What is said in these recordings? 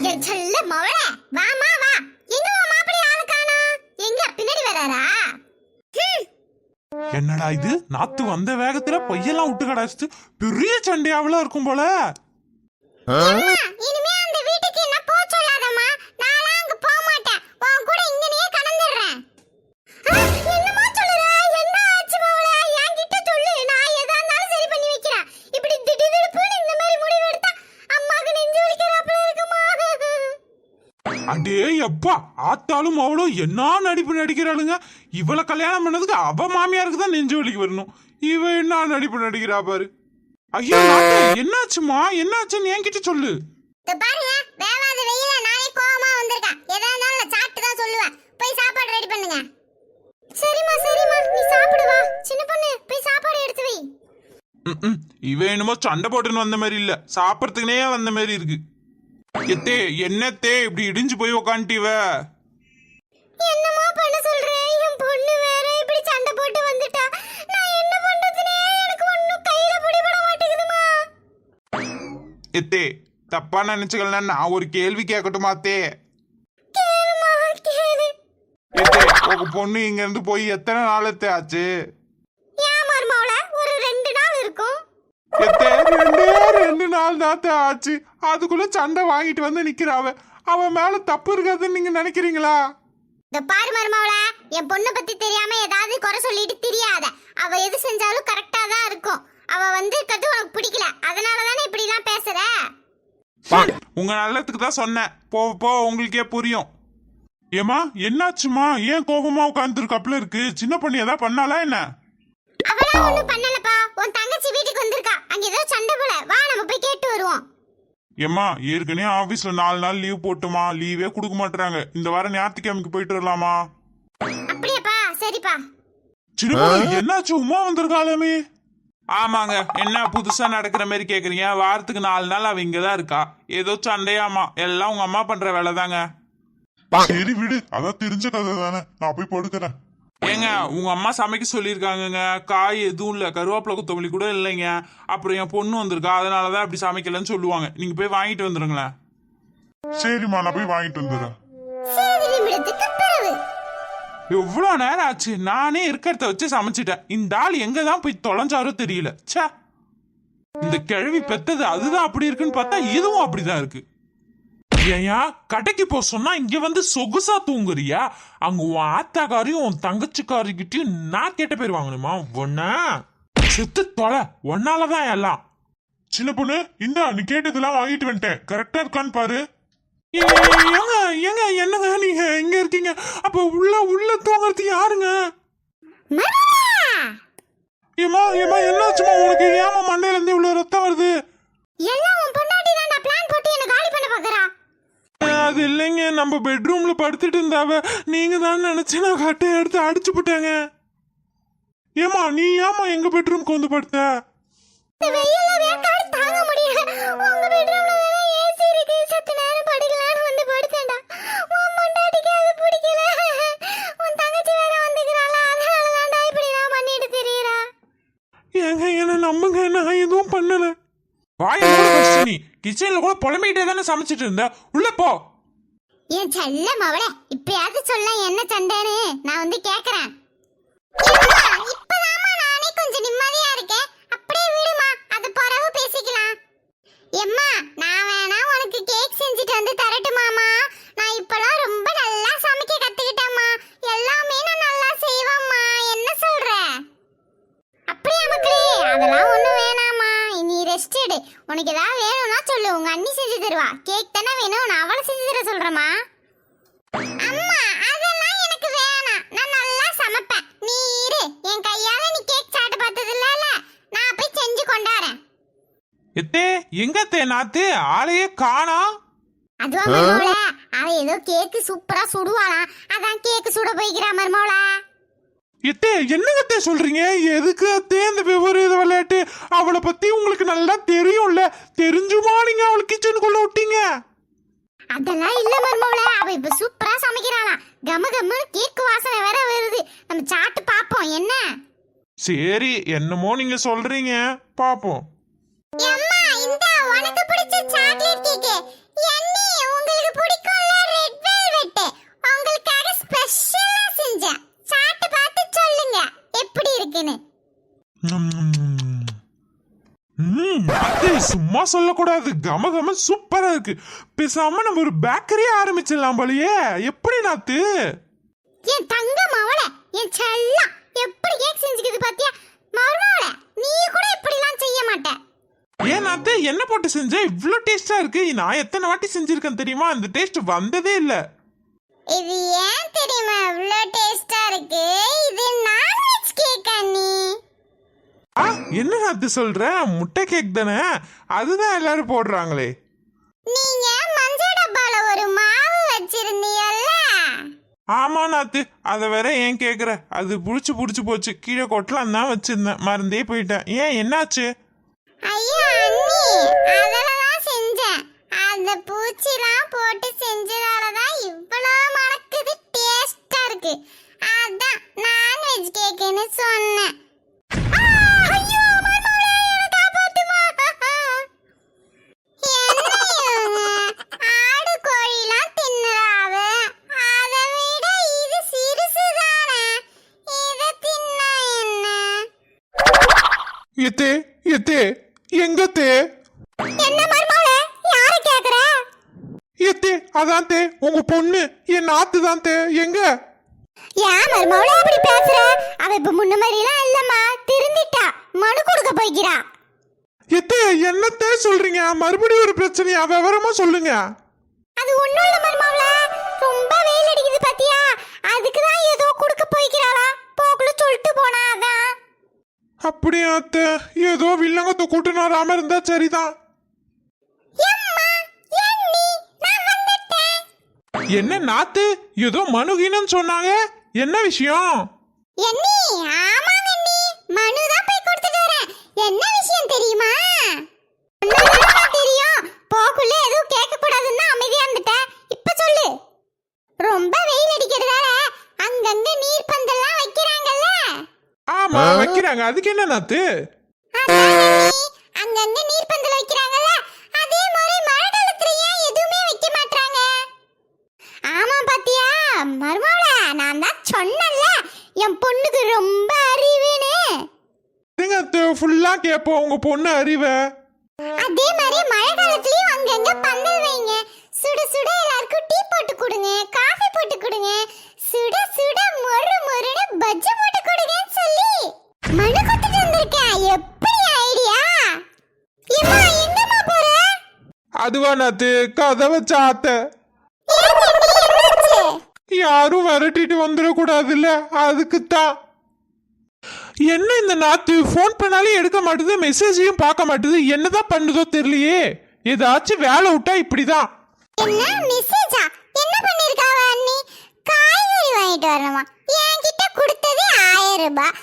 என் செல்ல மவள வாமா வா எங்க உன் மாப்பிள்ளை ஆளு காணா? எங்க பின்னாடி வராரா? என்னடா இது? நாத்து வந்த வேகத்துல பையெல்லாம் விட்டு கடாச்சிட்டு பெரிய சண்டையாவெல்லாம் இருக்கும் போல. எப்பா ஆத்தாலும் அவளும் என்ன நடிப்பு நடிக்கிறாளுங்க? இவளை கல்யாணம் பண்ணதுக்கு அவ மாமியாருக்கு தான் நெஞ்சு வலிக்கு வரணும். இவ என்ன நடிப்பு நடிக்கிறா பாரு. ஐயோ என்னாச்சுமா என்னாச்சுன்னு என்கிட்ட சொல்லு. பாருங்க வேவாத வெயில நானே கோவமா வந்திருக்கேன். எதா இருந்தாலும் நான் சாப்பிட்டு தான் சொல்லுவேன். போய் சாப்பாடு ரெடி பண்ணுங்க. சரிம்மா சரிம்மா. நீ சாப்பிடு வா. சின்ன பொண்ணு போய் சாப்பாடு எடுத்து வை. இவ என்னமோ சண்டை போட்டுன்னு வந்த மாதிரி இல்ல. சாப்பிடறதுக்குனே வந்த மாதிரி இருக்கு. எத்தே என்னத்தே இப்படி இடிஞ்சு போய் உக்காந்துட்டிவ? என்னம்மா பண்ண சொல்ற? என் பொண்ணு வேற இப்படி சண்டை போட்டு வந்துட்டா. நான் என்ன பண்றதுனே எனக்கு ஒண்ணும் கையில பிடிபட மாட்டேங்குதுமா எத்தே தப்பா நினைச்சுக்கலாம் நான் ஒரு கேள்வி கேட்கட்டுமா அத்தே? கேளுமா கேளு. எத்தே உங்க பொண்ணு இங்க இருந்து போய் எத்தனை நாள் எத்தே ஆச்சு ஏன் மருமவள ஒரு ரெண்டு நாள் இருக்கும் எத்தே ரெண்டே ரெண்டு நாள் தாத்தே ஆச்சு. அதுக்குள்ள சண்டை வாங்கிட்டு வந்து நிக்கிறாவ அவ. மேல தப்பு இருக்காதுன்னு நீங்க நினைக்கிறீங்களா? இந்த பாரு மருமவள என் பொண்ணை பத்தி தெரியாம ஏதாவது குறை சொல்லிட்டு தெரியாத. அவ எது செஞ்சாலும் கரெக்டா தான் இருக்கும். அவ வந்து கது உனக்கு பிடிக்கல. அதனால தானே இப்படி எல்லாம் பேசுற உங்க நல்லதுக்கு தான் சொன்னேன். போ போ உங்களுக்கே புரியும். ஏமா என்னாச்சுமா ஏன் கோபமா உட்காந்துருக்காப்புல இருக்கு? சின்ன பொண்ணு ஏதாவது பண்ணாலா என்ன? அவளா ஒண்ணும் பண்ணலப்பா. உன் தங்கச்சி வந்திருக்கா அங்க ஏதோ சண்டை போல. வா நம்ம போய் கேட்டு வருவோம். ஏம்மா ஏற்கனவே ஆபீஸ்ல நாலு நாள் லீவ் போட்டுமா? லீவே கொடுக்க மாட்டாங்க இந்த வாரம் ஞாயிற்றுக்கிழமைக்கு போயிட்டு வரலாமா? அப்படியாப்பா சரிப்பா. சின்ன பொண்ணு என்னாச்சு? உமா வந்திருக்காளாமே? ஆமாங்க என்ன புதுசா நடக்கிற மாதிரி கேக்குறீங்க? வாரத்துக்கு நாலு நாள் அவ இங்கதான் இருக்கா? ஏதோ சண்டையாமா? எல்லாம் உங்க அம்மா பண்ற வேலை தாங்க சரி விடு அதான் தெரிஞ்ச கதை தானே நான் போய் படுக்கிறேன். ஏங்க உங்க அம்மா சமைக்க சொல்லியிருக்காங்கங்க. காய் எதுவும் இல்ல. கருவேப்பிலை கொத்தமல்லி கூட இல்லைங்க. அப்புறம் என் பொண்ணு வந்திருக்கா. அதனாலதான் அப்படி சமைக்கலன்னு சொல்லுவாங்க. நீங்க போய் வாங்கிட்டு வந்துருங்களேன். சரிம்மா நான் போய் வாங்கிட்டு வந்துடுறேன். எவ்வளோ நேரம் ஆச்சு? நானே இருக்கிறத வச்சு சமைச்சிட்டேன். இந்த ஆள் எங்க தான் போய் தொலைஞ்சாரோ தெரியல. ச்சே. இந்த கிழவி பெத்தது அதுதான் அப்படி இருக்குன்னு பார்த்தா இதுவும் அப்படிதான் இருக்கு. ஏயா கடைக்கு போ சொன்னா இங்க வந்து சொகுசா தூங்குறியா? அங்க உன் ஆத்தாக்காரையும் உன் தங்கச்சிக்காரிக்கிட்டையும் நான் கேட்ட பேர் வாங்கணுமா? ஒன்னா செத்து தொலை. ஒன்னாலதான் எல்லாம். சின்ன பொண்ணு இந்தா நீ கேட்டதெல்லாம் வாங்கிட்டு வந்துட்டேன். கரெக்டா இருக்கான்னு பாரு. ஏ- ஏங்க ஏங்க என்னங்க நீங்க எங்க இருக்கீங்க? அப்ப உள்ள உள்ள தூங்குறது யாருங்க? ஏமா ஏமா என்னாச்சுமா உனக்கு? ஏமா மண்டையில இருந்து இவ்வளவு ரத்தம் வருது எல்லாம் உன் பொண்டாட்டி தான் பிளான் போட்டு என்ன காலி பண்ண பாக்குறா அது இல்லைங்க. நம்ம பெட்ரூம்ல படுத்துட்டு இருந்தாவ. நீங்க தான் நினைச்சு நான் கட்டையை எடுத்து அடிச்சு போட்டேங்க. ஏமா நீ ஏமா எங்க பெட்ரூம்க்கு வந்து படுத்த? ஏங்க என்ன நம்புங்க. நான் எதுவும் பண்ணல. வாய் கிச்சன்ல கூட புலம்பிட்டே தானே சமைச்சிட்டு இருந்த? உள்ள போ. என் செல்ல மவளே இப்பயாவது சொல்ல என்ன சண்டைன்னு நான் வந்து கேக்குறேன். இப்பதாமா நானே கொஞ்சம் நிம்மதியா இருக்கேன். அப்படியே விடுமா அது பிறகு பேசிக்கலாம். எம்மா நான் வேணா உனக்கு கேக் செஞ்சுட்டு வந்து தரட்டுமாமா நான் இப்பெல்லாம் ரொம்ப நல்லா சமைக்க கத்துக்கிட்டேம்மா. எல்லாமே நான் நல்லா செய்வேம்மா. என்ன சொல்ற? அப்படியே மக்களே அதெல்லாம் ஒண்ணும் வேணாம்மா. நீ ரெஸ்ட் எடு. உனக்கு ஏதாவது வேணும்னா சொல்லு. உங்க அண்ணி செஞ்சு தருவா. கேக் தானே வேணும். நான் அவளை செஞ்சு தர சொல்றேம்மா. அம்மா அதெல்லாம் எனக்கு வேணாம். நான் நல்லா சமைப்பேன். நீ இரு. என் கையால நீ கேக் சாப்பிட்டு பார்த்தது இல்லல நான் போய் செஞ்சு கொண்டாறேன் எத்தே எங்க தே நாத்து? ஆளையே காணா. அதுவா மருமோள அவ ஏதோ கேக்கு சூப்பரா சுடுவாளாம் அதான் சுட போய்க்கிறா மருமோள எத்தே என்னங்கத்தே சொல்றீங்க? எதுக்கு அத்தே இந்த விவரீத விளையாட்டு? அவளை பத்தி உங்களுக்கு நல்லா தெரியும்ல. தெரிஞ்சுமா நீங்க அவளை கிச்சனுக்குள்ள விட்டீங்க அதெல்லாம் இல்ல மருமோள. அவ இப்ப சூப்பரா சமைக்கிறாளாம். கம கம்முன்னு கேக்கு வாசனை வேற வருது. நம்ம சாப்பிட்டு பாப்போம் என்ன? சரி என்னமோ நீங்க சொல்றீங்க. பாப்போம் அம்மா இந்த உனக்கு பிடிச்ச சாக்லேட் கேக் சும்மா சொல்லக்கூடாது. கம கம சூப்பரா இருக்கு. பேசாம நம்ம ஒரு பேக்கரியே ஆரம்பிச்சிடலாம் போலயே. எப்படி நாத்து? என் தங்க மவள என் செல்லம் எப்படி கேக் செஞ்சுக்குது பாத்தியா? மருமவள நீ கூட இப்படிலாம் செய்ய மாட்ட. ஏன் நாத்து? என்ன போட்டு செஞ்ச? இவ்ளோ டேஸ்டா இருக்கு. நான் எத்தனை வாட்டி செஞ்சிருக்கேன் தெரியுமா? அந்த டேஸ்ட் வந்ததே இல்ல. இது ஏன் தெரியுமா? இவ்ளோ டேஸ்டா இருக்கு. இது நான்வெஜ் கேக் அண்ணி என்ன நாத்து சொல்ற? முட்டை கேக் தானே? அதுதான் எல்லாரும் போடுறாங்களே. நீங்க மஞ்சள் டப்பால ஒரு மாவு வச்சிருந்தீங்கல்ல? ஆமா நாத்து. அதை வேற ஏன் கேக்குற? அது புடிச்சு புடிச்சு போச்சு. கீழே கொட்டலாம் தான் வச்சிருந்தேன். மறந்தே போயிட்டேன். ஏன் என்னாச்சு? ஐயோ அண்ணி. அதெல்லாம் செஞ்சேன். அந்த பூச்சிலாம் எத்தே எத்தே எங்க தே என்ன மருமகளே யார கேக்குற? எத்தே அதான் தே உங்க பொண்ணு என் நாத்து தான் தே எங்க? ஏன் அப்படி பேசுற? அவ இப்ப முன்ன மாதிரிலாம் இல்லம்மா திருந்திட்டா மனு கொடுக்க போய்க்கிறா. எத்தே என்னத்தே சொல்றீங்க? மறுபடியும் ஒரு பிரச்சனையா? விவரமா சொல்லுங்க. அது ஒண்ணும் இல்ல மருமகளே ரொம்ப வெயில் அடிக்குது பாத்தியா? அதுக்கு தான் ஏதோ கொடுக்க போய்க்கிறாளா போக்குள்ள சொல்லிட்டு போனா அதான். அப்படியா அத்தை ஏதோ வில்லங்கத்தை கூட்டுன்னு வராம இருந்தா சரிதான். என்ன நாத்து ஏதோ மனுகினன்னு சொன்னாங்க? என்ன விஷயம்? என்ன விஷயம் தெரியுமா ஒண்ணுதானம்மா தெரியும் போக்குள்ள எதுவும் கேட்க கூடாதுன்னு அமைதியா இருந்துட்டேன் இப்ப சொல்லு ரொம்ப வெயில் அடிக்கிறதால அங்கங்க நீர் பந்தல்லாம் வைக்கிறாங்கல்ல ஆமா வைக்கிறாங்க. அதுக்கு என்ன நாத்து? அங்கங்க நீர் பந்தல் வைக்கிறாங்கல்ல அதே மாதிரி மழை காலத்துல ஏன் எதுவுமே வைக்க மாட்டாங்க ஆமா பாத்தியா? மருமகள நான் தான் சொன்னேன்ல என் பொண்ணுக்கு ரொம்ப அறிவுன்னு. ஃபுல்லா கேப்போம் உங்க பொண்ணு அறிவை. அதே மாதிரி மழை காலத்துலயும் அங்கங்க பந்தல் வைங்க. சுட சுட எல்லாருக்கும் டீ போட்டு கொடுங்க காஃபி போட்டு கொடுங்க. சுட சுட மொறு மொறுன்னு பஜ்ஜி மனு கொடுத்துட்டு வந்திருக்கேன் எப்படி ஐடியா? ஏம்மா எங்கம்மா போற? அதுவா நாத்து கதை வச்ச ஆத்த ஏன் தம்பி, என்னாச்சு? யாரும் விரட்டிட்டு வந்துடக்கூடாதுல்ல? அதுக்குத்தான். என்ன இந்த நாத்து? ஃபோன் பண்ணாலும் எடுக்க மாட்டுது மெசேஜையும் பார்க்க மாட்டுது. என்னதான் பண்ணுதோ தெரியலையே. ஏதாச்சும் வேலை விட்டா இப்படிதான். என்ன மெசேஜா என்ன பண்ணிருக்காவ அண்ணி? காய்கறி வாங்கிட்டு வரணுமா? என்கிட்ட கொடுத்ததே ஆயிரம் ரூபாய்.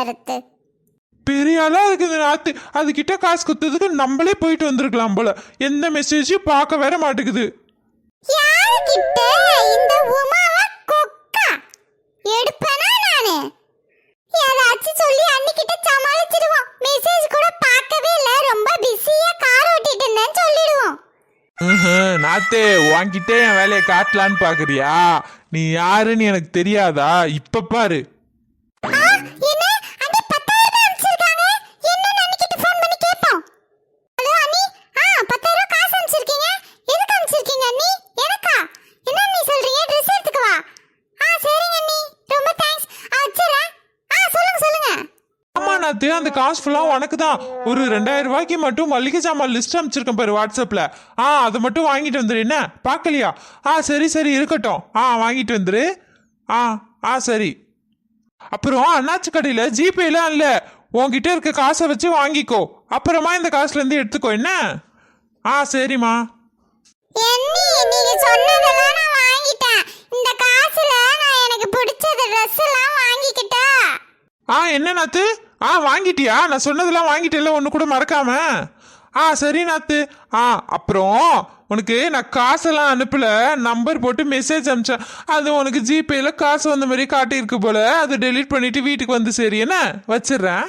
காய் வாங்கிட்டு வரது பெரிய ஆளா இருக்குது நாத்து. அதுகிட்ட காசு குத்துறதுக்கு நம்மளே போயிட்டு வந்திருக்கலாம் போல. எந்த மெசேஜையும் பார்க்க வேற மாட்டேங்குது. யாருக்கிட்ட இந்த உமாவா கொக்கா? எடுப்பனா நானு? ஏதாச்சும் சொல்லி அன்னிக்கிட்ட சமாளிச்சிடுவோம் மெசேஜ் கூட பார்க்கவே இல்ல. ரொம்ப பிஸியா கார் ஓட்டிட்டு இருந்தேன்னு சொல்லிடுவோம். நாத்தே வாங்கிட்டே என் வேலையை காட்டலான்னு பாக்குறியா? நீ யாருன்னு எனக்கு தெரியாதா? இப்ப பாரு ஆ, என்ன அண்ணி பத்தாயிரம் ரூபாய் அனுப்பிச்சிருக்காங்க என்னன்னு அன்னிக்கிட்ட ஃபோன் பண்ணி கேட்போம் ஹலோ அண்ணி ஆ பத்தாயிரம் காசு அனுப்பிச்சிருக்கீங்க எதுக்கு அனுப்பிச்சிருக்கீங்க அண்ணி எனக்கா என்ன நீ சொல்றீங்க ட்ரெஸ் எடுத்துக்கவா ஆ சரிங்க அண்ணி ரொம்ப தேங்க்ஸ் ஆ வச்சிடுறேன் ஆ சொல்லுங்க சொல்லுங்க நாத்து அந்த காசு ஃபுல்லா உனக்கு தான் ஒரு ரெண்டாயிரம் ரூபாய்க்கு மட்டும் மல்லிகை சாமான் லிஸ்ட் அனுப்பிச்சிருக்கேன் பாரு வாட்ஸ்அப்ல ஆ அதை மட்டும் வாங்கிட்டு வந்துரு என்ன? பார்க்கலையா? ஆ சரி சரி இருக்கட்டும். ஆ வாங்கிட்டு வந்துரு. ஆ ஆ சரி. அப்புறம் அண்ணாச்சி கடையில் ஜிபேலாம் இல்லை. உன்கிட்ட இருக்க காசை வச்சு வாங்கிக்கோ. அப்புறமா இந்த காசுல இருந்து எடுத்துக்கோ என்ன? ஆ சரிம்மா. நீங்க சொன்னதெல்லாம் நான் வாங்கிட்டேன். இந்த காசுல நான் எனக்கு பிடிச்சத ட்ரெஸ் எல்லாம் ஆ என்ன நாத்து? ஆ வாங்கிட்டியா? நான் சொன்னதெல்லாம் வாங்கிட்டேல்ல ஒன்று கூட மறக்காம. ஆ சரி நாத்து. ஆ அப்புறம் உனக்கு நான் காசெல்லாம் அனுப்பல. நம்பர் போட்டு மெசேஜ் அனுப்பிச்சேன் அது உனக்கு ஜிபேல காசு வந்த மாதிரி காட்டியிருக்கு போல. அதை டெலீட் பண்ணிட்டு வீட்டுக்கு வந்து சரி என்ன? வச்சிடுறேன்.